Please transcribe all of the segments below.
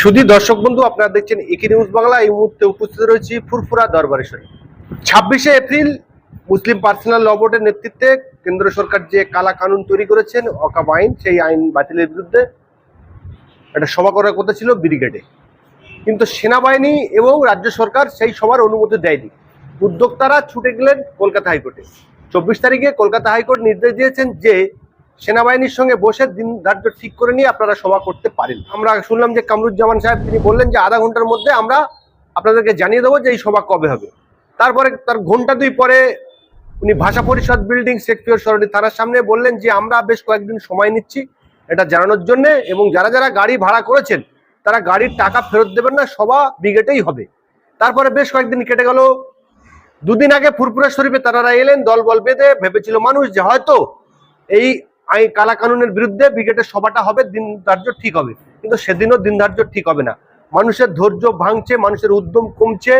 শুধু দর্শক বন্ধু, আপনারা দেখছেন একি নিউজ বাংলা। এই মুহূর্তে উপস্থিত রয়েছি ফুরফুরা দরবারেশ্বরে ছাব্বিশে এপ্রিল মুসলিম পার্সোনাল ল বোর্ডের নেতৃত্বে কেন্দ্র সরকার যে কালা কানুন তৈরি করেছেন অকাব আইন, সেই আইন বাতিলের বিরুদ্ধে একটা সভা করার কথা ছিল ব্রিগেডে। কিন্তু সেনাবাহিনী এবং রাজ্য সরকার সেই সভার অনুমতি দেয়নি। উদ্যোক্তারা ছুটে গেলেন কলকাতা হাইকোর্টে। চব্বিশ তারিখে কলকাতা হাইকোর্ট নির্দেশ দিয়েছেন যে সেনাবাহিনীর সঙ্গে বসে দিন ধার্য ঠিক করে নিয়ে আপনারা সভা করতে পারেন। আমরা শুনলাম যে কামরুজ্জামান সাহেব তিনি বললেন যে আধা ঘণ্টার মধ্যে আমরা আপনাদেরকে জানিয়ে দেবো যে এই সভা কবে হবে। তারপরে তার ঘণ্টা দুই পরে উনি ভাষা পরিষদ বিল্ডিং সেক্টর সরণি থানার সামনে বললেন যে আমরা বেশ কয়েকদিন সময় নিচ্ছি এটা জানানোর জন্য এবং যারা যারা গাড়ি ভাড়া করেছেন, তারা গাড়ির টাকা ফেরত দেবেন না, সভা ব্রিগেডেই হবে। তারপরে বেশ কয়েকদিন কেটে গেল। দুদিন আগে ফুরপুরা শরীফে তারা এলেন দল বল বেঁধে ভেবেছিল মানুষ যে হয়তো এই আই কালা কানুনের বিরুদ্ধে ব্রিগেডের সভাটা হবে দিন ধার্য ঠিক হবে। কিন্তু সেদিনও দিন ধার্য ঠিক হবে না। মানুষের ধৈর্য ভাঙছে মানুষের উদ্যম কমছে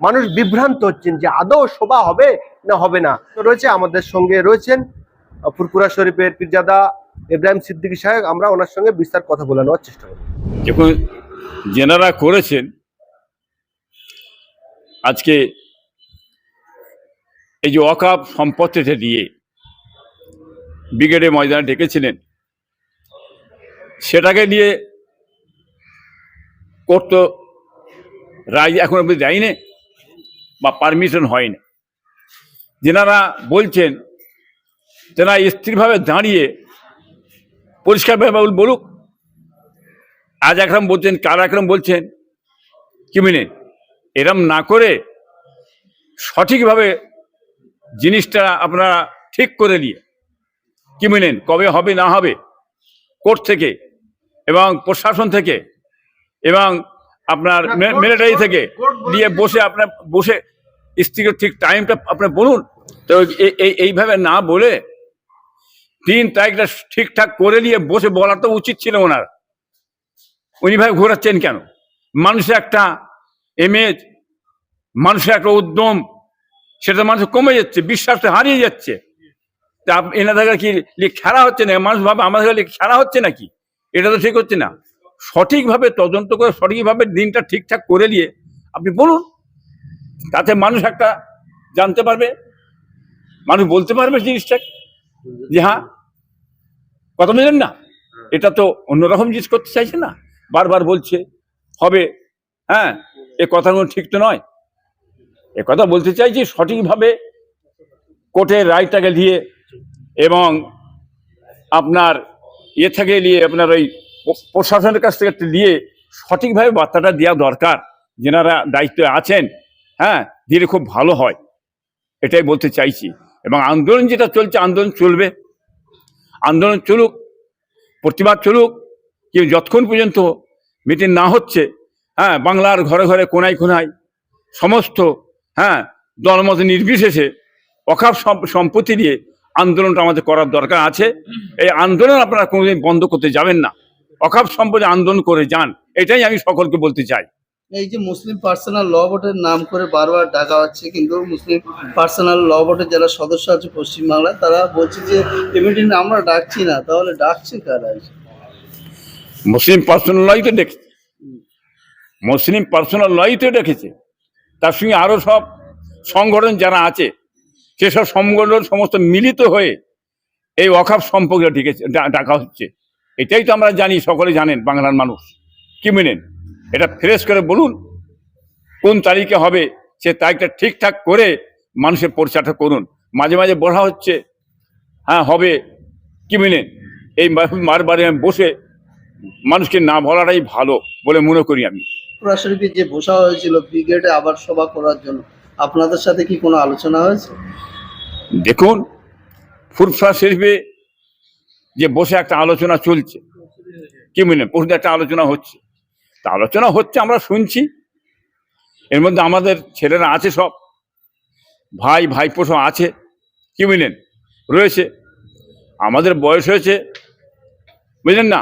মানুষ বিভ্রান্ত হচ্ছেন যে আদৌ সভা হবে না হবে না। রয়েছে আমাদের সঙ্গে রয়েছেন আহ, ফুরপুরা শরীফের পীরজাদা ইব্রাহিম সিদ্দিকী সাহেব। আমরা ওনার সঙ্গে বিস্তার কথা বলে নেওয়ার চেষ্টা করব। যখন যেনারা করেছেন আজকে এই যে অকাপ সম্পত্তিতে দিয়ে ব্রিগেডে ময়দানে ডেকেছিলেন। সেটাকে নিয়ে করতো রায় এখন অব্দি দেয়নি বা পারমিশন হয়নি। যেনারা বলছেন, তেনারা স্থিরভাবে দাঁড়িয়ে পরিষ্কারভাবে বলুক। আজ একরম বলছেন, কাল একরম বলছেন, কি মিনে এরম না করে সঠিকভাবে জিনিসটা আপনারা ঠিক করে নিয়ে কি মিনেন? কবে হবে না হবে? কোর্ট থেকে এবং প্রশাসন থেকে এবং আপনার মিলিটারি থেকে দিয়ে বসে আপনার বসে স্ত্রীকে ঠিক টাইমটা আপনার বলুন। তো এই- এই এইভাবে না বলে তিন তারিখটা ঠিকঠাক করে নিয়ে বসে বলা তো উচিত ছিল ওনার। উনি ভাই ঘোরাচ্ছেন কেন? মানুষের একটা ইমেজ মানুষের একটা উদ্যম সেটা মানুষ কমে যাচ্ছে বিশ্বাসটা হারিয়ে যাচ্ছে। তা এনাদের কি খেলা হচ্ছে না? মানুষ ভাবে আমাদের খেলা হচ্ছে নাকি? এটা তো ঠিক হচ্ছে না। সঠিকভাবে তদন্ত করে, সঠিকভাবে দিনটা ঠিকঠাক করে দিয়ে আপনি বলুন। তাতে মানুষ একটা জানতে পারবে। মানুষ বলতে পারবে জিনিসটা যে হ্যাঁ কথা বুঝলেন না? এটা তো অন্যরকম জিনিস করতে চাইছে না। বারবার বলছে, হবে হ্যাঁ এ কথাগুলো ঠিক তো নয়। এ কথা বলতে চাইছি সঠিকভাবে কোর্টের রায়টাকে দিয়ে এবং আপনার ইয়ে থেকে নিয়ে আপনার ওই প্রশাসনের কাছ থেকে নিয়ে সঠিকভাবে বার্তাটা দেওয়া দরকার। যেনারা দায়িত্বে আছেন হ্যাঁ দিলে খুব ভালো হয়। এটাই বলতে চাইছি। এবং আন্দোলন যেটা চলছে, আন্দোলন চলবে। আন্দোলন চলুক, প্রতিবাদ চলুক, কিন্তু যতক্ষণ পর্যন্ত মিটিং না হচ্ছে হ্যাঁ বাংলার ঘরে ঘরে কোনায় কোনায় সমস্ত হ্যাঁ দলমত নির্বিশেষে অকাপ সম্পত্তি দিয়ে আন্দোলনটা আমাদের করার দরকার আছে। এই আন্দোলন আপনারা কোনোদিন বন্ধ করতে যাবেন না। অকাপ সম্পত্তি আন্দোলন করে যান এটাই আমি সকলকে বলতে চাই। এই যে মুসলিম পার্সোনাল ল বোর্ডের নাম করে বারবার ডাকা হচ্ছে কিন্তু মুসলিম পার্সোনাল ল বোর্ডের যারা সদস্য আছে পশ্চিমবাংলায় তারা বলছে যে এই মিটিং আমরা ডাকছি না তাহলে ডাকছে কারা? মুসলিম পার্সোনাল লই তো দেখেছে মুসলিম পার্সোনাল লই তো দেখেছে তার সঙ্গে আরও সব সংগঠন যারা আছে সেসব সংগঠন সমস্ত মিলিত হয়ে এই অখাপ সম্পর্কে ডেকেছে ডাকা হচ্ছে। এটাই তো আমরা জানি, সকলে জানেন, বাংলার মানুষ। কি মেনেন? এটা ফ্রেশ করে বলুন, কোন তারিখে হবে, সে তারিখটা ঠিকঠাক করে মানুষের পরিচয়টা করুন। মাঝে মাঝে বলা হচ্ছে হ্যাঁ হবে। কি মেনেন? এই মারবারে বসে মানুষকে না বলাটাই ভালো বলে মনে করি আমি। যে বসা হয়েছিল, ব্রিগেডে আবার সভা করার জন্য। আপনাদের সাথে কি কোনো আলোচনা হয়েছে? দেখুন ফুরফা শরীফে যে বসে একটা আলোচনা চলছে, কি মনে প্রথমে একটা আলোচনা হচ্ছে। তা আলোচনা হচ্ছে, আমরা শুনছি। এর মধ্যে আমাদের ছেলেরা আছে সব, ভাই, ভাইপো সব আছে, কি বুঝলেন রয়েছে। আমাদের বয়স হয়েছে, বুঝলেন না?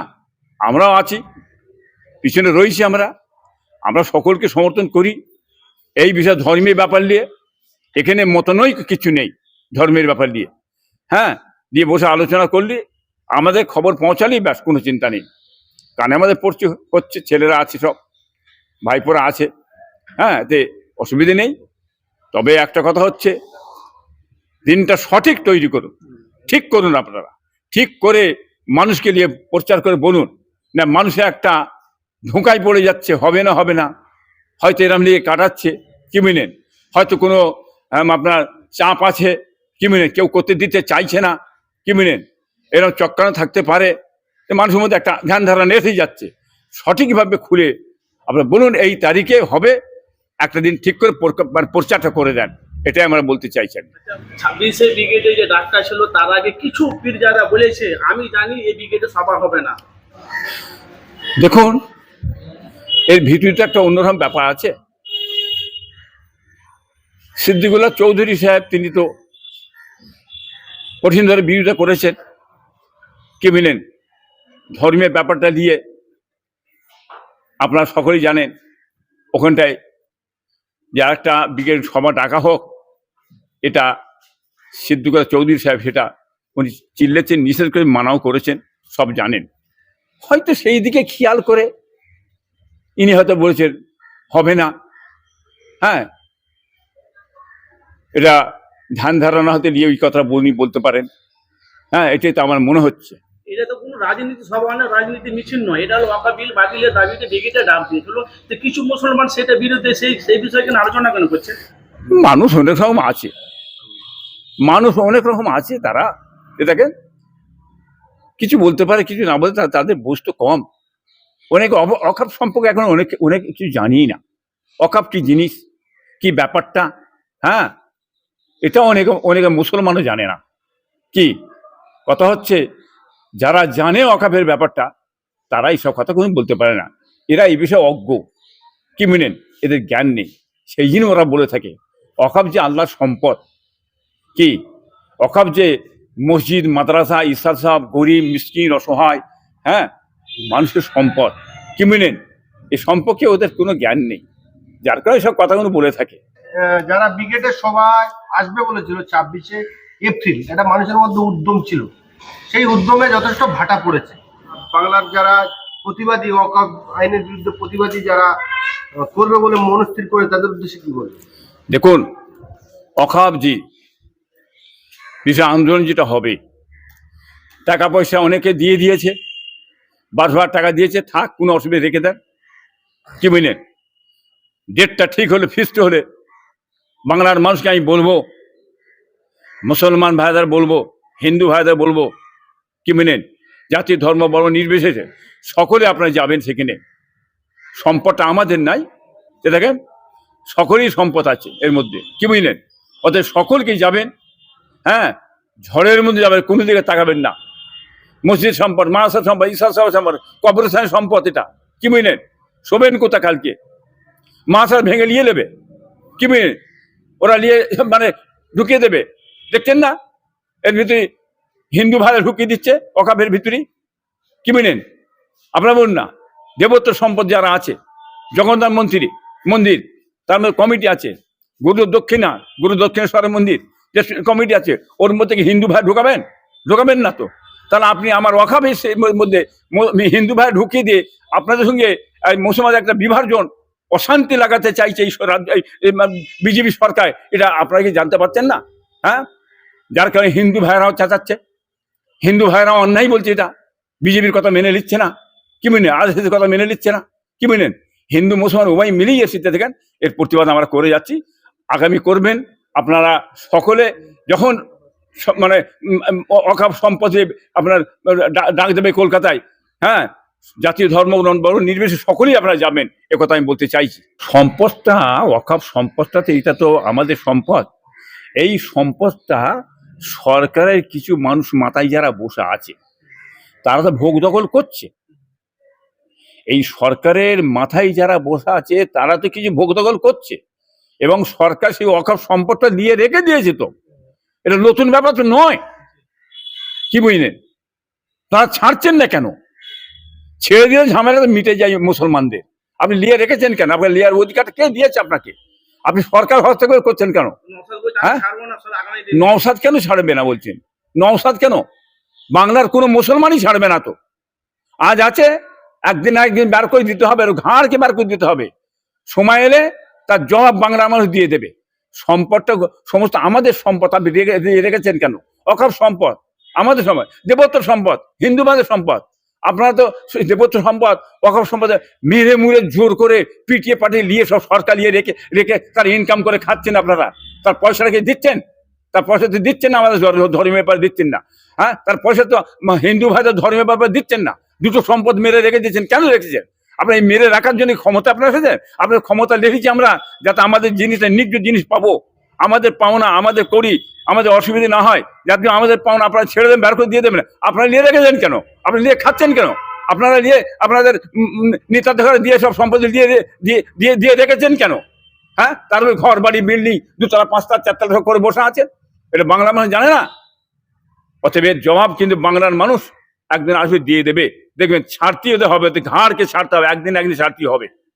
আমরাও আছি, পিছনে রয়েছি আমরা। আমরা সকলকে সমর্থন করি। এই বিষয়ে ধর্মের ব্যাপার নিয়ে এখানে মতনই কিছু নেই ধর্মের ব্যাপার নিয়ে। হ্যাঁ দিয়ে বসে আলোচনা করলে আমাদের খবর পৌঁছালেই ব্যাস, কোনো চিন্তা নেই। কানে আমাদের পড়ছে, হচ্ছে, ছেলেরা আছে সব, ভাইপোরা আছে। হ্যাঁ এতে অসুবিধে নেই। তবে একটা কথা হচ্ছে, দিনটা সঠিক তৈরি করুন। ঠিক করুন আপনারা। ঠিক করে মানুষকে নিয়ে প্রচার করে বলুন না, মানুষে একটা ধোঁকায় পড়ে যাচ্ছে, হবে না হবে না। হয়তো এরম নিয়ে কাটাচ্ছে। কি মিনেন হয়তো কোনো আপনার চাপ আছে কি মিনেন কেউ করতে দিতে চাইছে না কি মিনেন এরকম চক্রান্ত থাকতে পারে। মানুষের মধ্যে একটা ধ্যান ধারণা এসে যাচ্ছে। সঠিকভাবে খুলে আপনার বলুন এই তারিখে হবে একটা দিন ঠিক করে মানে প্রচারটা করে দেন। এটাই আমরা বলতে চাইছেন। ছাব্বিশে ব্রিগেডে যে ডাক্তার ছিল তার আগে কিছু পীর যারা বলেছে আমি জানি এই ব্রিগেডে সভা হবে না। দেখুন এর ভিতরে একটা অন্যরকম ব্যাপার আছে। সিদ্দিকুল্লাহ চৌধুরী সাহেব, তিনি তো কঠিন ধরে বিরোধিতা করেছেন। কে মিলেন ধর্মের ব্যাপারটা দিয়ে আপনারা সকলেই জানেন, ওখানটায় যে একটা ব্রিগেড সভা ডাকা হোক, এটা সিদ্দিকুল্লাহ চৌধুরী সাহেব সেটা উনি চিল্লেছেন, নিষেধ করে মানাও করেছেন, সব জানেন। হয়তো সেই দিকে খেয়াল করে, ইনি হয়তো বলেছেন, হবে না। হ্যাঁ এটা ধ্যান ধারণা হতে নিয়ে ওই কথা বলি বলতে পারেন। হ্যাঁ এটাই তো আমার মনে হচ্ছে। এটা তো কোনো রাজনীতি সভা না রাজনীতি মিছিল নয়। এটা হলো ওয়াকা বিল বাতিলের দাবিতে ব্রিগেডে ডাক দিয়েছিল তো কিছু মুসলমান সেটা বিরুদ্ধে সেই সেই বিষয়ে কেন আলোচনা কেন করছে? মানুষ অনেক রকম আছে। মানুষ অনেক রকম আছে তারা। এ দেখেন কিছু বলতে পারে কিছু না বলতে তাদের বুঝ তো কম। অনেক অকাপ সম্পর্কে এখন অনেক অনেক কিছু জানি না। অকাপ কি জিনিস কি ব্যাপারটা? হ্যাঁ এটা অনেক অনেক মুসলমানও জানে না। কি? কথা হচ্ছে, যারা জানে অকাপের ব্যাপারটা তারা এইসব কথা কোনো বলতে পারে না। এরা এই বিষয়ে অজ্ঞ। কি মিনেন? এদের জ্ঞান নেই। সেই জন্য ওরা বলে থাকে অকাপ যে আল্লাহর সম্পদ। কি? অকাপ যে মসজিদ, মাদ্রাসা ইসার সাহেব, গরিব, মিসকিন, অসহায় হ্যাঁ? মানুষের সম্পদ। কি মিনেন? এ সম্পর্কে ওদের কোনো জ্ঞান নেই। যার কারণে সব কথাগুলো বলে থাকে। যারা ব্রিগেডের সভায় আসবে বলেছিল ছাব্বিশে এপ্রিল, এটা মানুষের মধ্যে উদ্যম ছিল। সেই উদ্যমে যথেষ্ট ভাটা পড়েছে। বাংলার যারা প্রতিবাদী অকাপ আইনের বিরুদ্ধে প্রতিবাদী যারা করবে বলে মনস্থির করে, তাদের উদ্দেশ্যে কি বলবে দেখুন অখাবজি বিষয় আন্দোলন যেটা হবে টাকা পয়সা অনেকে দিয়ে দিয়েছে বারবার টাকা দিয়েছে, থাক, কোনো অসুবিধা, রেখে দেন। কি বুঝলেন ডেটটা ঠিক হলে, ফিক্সড হলে বাংলার মানুষকে আমি বলব, মুসলমান ভাইদের বলব, হিন্দু ভাইদের বলব, কি বুঝলেন জাতি, ধর্ম, বর্ণ নির্বিশেষে সকলে আপনারা যাবেন সেখানে। সম্পদটা আমাদের নাই দেখেন সকলেই সম্পদ আছে এর মধ্যে, কি বুঝলেন? অতএব সকলকেই যাবেন হ্যাঁ ঝড়ের মধ্যে যাবেন, কোনো দিকে তাকাবেন না। মসজিদ সম্পদ মাসার সম্পদ ঈশা সাহেব সম্পদ কবরস্থানের সম্পদ এটা, কি বুঝলেন? শোবেন কোথা কালকে মাসার ভেঙে নিয়ে নেবে, কি বুঝলেন? ওরা নিয়ে মানে ঢুকিয়ে দেবে। দেখছেন না? এর ভিতরে হিন্দু ভাইরা ঢুকিয়ে দিচ্ছে অকাপের ভিতরেই। কি বুঝলেন আপনারা বলুন না। দেবত্ব সম্পদ যারা আছে, জগন্নাথ মন্ত্রী মন্দির, তার মধ্যে কমিটি আছে। গুরু দক্ষিণা, গুরু দক্ষিণেশ্বরের মন্দির, যে কমিটি আছে, ওর মধ্যে কি হিন্দু ভাই ঢোকাবেন? ঢোকাবেন না তো। তাহলে আপনি আমার অখাবে মধ্যে হিন্দু ভাই ঢুকিয়ে দিয়ে আপনাদের সঙ্গে এই মুসলমান একটা বিভাজন অশান্তি লাগাতে চাইছে এই বিজেপি সরকার। এটা আপনারা কি জানতে পারছেন না? হ্যাঁ? যার কারণে হিন্দু ভাইরাও চেঁচাচ্ছে। হিন্দু ভাইরাও অন্যায় বলছে এটা। বিজেপির কথা মেনে নিচ্ছে না। কি মেনে? আর কথা মেনে নিচ্ছে না। কি মেনেন হিন্দু, মুসলমান উভয় মিলেই এসেছে দেখেন, এর প্রতিবাদ আমরা করে যাচ্ছি। আগামী করবেন। আপনারা সকলে যখন মানে অকাপ সম্পদে আপনার ডাক দেবে কলকাতায় হ্যাঁ? জাতীয় ধর্ম বর্ণ- নির্বিশেষে সকলেই আপনারা যাবেন কথা আমি বলতে চাইছি। সম্পদটা অকাপ সম্পদটা তো এটা তো আমাদের সম্পদ। এই সম্পদটা সরকারের কিছু মানুষ মাথায় যারা বসে আছে, তারা তো ভোগ দখল করছে। এই সরকারের মাথায় যারা বসে আছে, তারা তো কিছু ভোগ দখল করছে। এবং সরকার সেই অকাপ সম্পদটা দিয়ে রেখে দিয়েছে তো। এটা নতুন ব্যাপার তো নয়। কি বুঝলেন? তারা ছাড়ছেন না কেন? ছেড়ে দিলে ঝামেলা তো মিটে যায় মুসলমানদের। আপনি লিয়ে রেখেছেন কেন? আপনার লিয়ার অধিকারটা কে দিয়েছে আপনাকে? আপনি সরকার হস্তক্ষেপ করছেন কেন? হ্যাঁ? নওসাদ কেন ছাড়বে না বলছেন? নওসাদ কেন? বাংলার কোনো মুসলমানই ছাড়বে না তো। আজ আছে, একদিন একদিন বার করে দিতে হবে, আর ঘাড়কে বার করে দিতে হবে। সময় এলে তার জবাব বাংলার মানুষ দিয়ে দেবে। সম্পদটা সমস্ত আমাদের সম্পদ, আপনি রেখেছেন কেন? অকাপ সম্পদ, আমাদের সম্পদ দেবত্ব সম্পদ, হিন্দুবাদের সম্পদ। আপনারা তো দেবত্ব সম্পদ অকাপ সম্পদে মেরে মুড়ে জোর করে পিটিয়ে পাঠিয়ে নিয়ে সব সরকার নিয়ে রেখে রেখে তার ইনকাম করে খাচ্ছেন আপনারা। তার পয়সাটা কি দিচ্ছেন? তার পয়সা তো দিচ্ছেন না, আমাদের ধর্ম- ধর্মের ব্যাপারে দিচ্ছেন না। হ্যাঁ? তার পয়সা তো হিন্দু ভাইদের ধর্মের ব্যাপারে দিচ্ছেন না। দুটো সম্পদ মেরে রেখে দিচ্ছেন, কেন রেখেছেন? আপনার এই মেরে রাখার জন্য ক্ষমতা আপনার এসেছে? আপনার ক্ষমতা রেখেছি আমরা, যাতে আমাদের জিনিসটা নিজ জিনিস পাবো। আমাদের পাওনা আমাদের করি, আমাদের অসুবিধা না হয়। যাতে আমাদের পাওনা আপনারা ছেড়ে দেন, বের করে দিয়ে দেবেন। আপনারা নিয়ে রেখেছেন কেন? আপনারা নিয়ে খাচ্ছেন কেন? আপনারা নিয়ে আপনাদের নেতাদের দিয়ে সব সম্পত্তি দিয়ে দিয়ে- দিয়ে রেখেছেন কেন? হ্যাঁ? তারপরে ঘর, বাড়ি, বিল্ডিং, দুতলা পাঁচটা চারতলা করে বসে আছে এটা বাংলা মানুষ জানে না। অতএব এর জবাব কিন্তু বাংলার মানুষ একদিন আসবে দিয়ে দেবে। দেখবেন ছাড়তে হতে হবে ঘাড়কে ছাড়তে হবে, একদিন একদিন ছাড়তে হবে।